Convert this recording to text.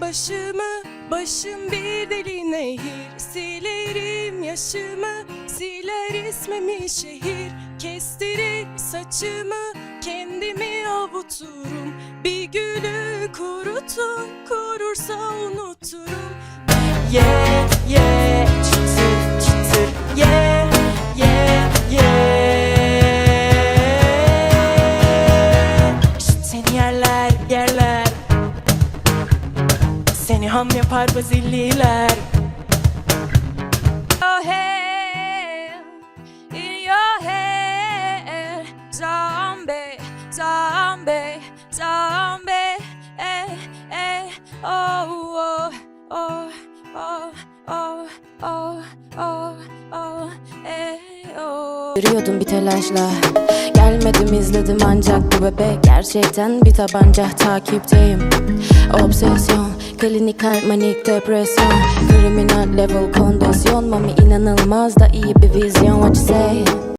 başımı Başım bir deli nehir. Silerim yaşımı Siler ismimi şehir. Kestirir saçımı Kendimi avuturum. Bir gülü kurutup Kurursa unuturum. Yeah Seni ham yapar bazilliler Your hair, in your hair, zombie, zombie, zombie, eh, eh, oh, oh, oh, oh, oh, oh, oh, oh, eh, oh. Yürüyordum bir telaşla. Gelmedim izledim ancak bu bebek. Gerçekten bir tabanca takipteyim. Obsesyon Klinikal manik depresyon. Kriminal level kondisyon Mami inanılmaz da iyi bir vizyon. What you say?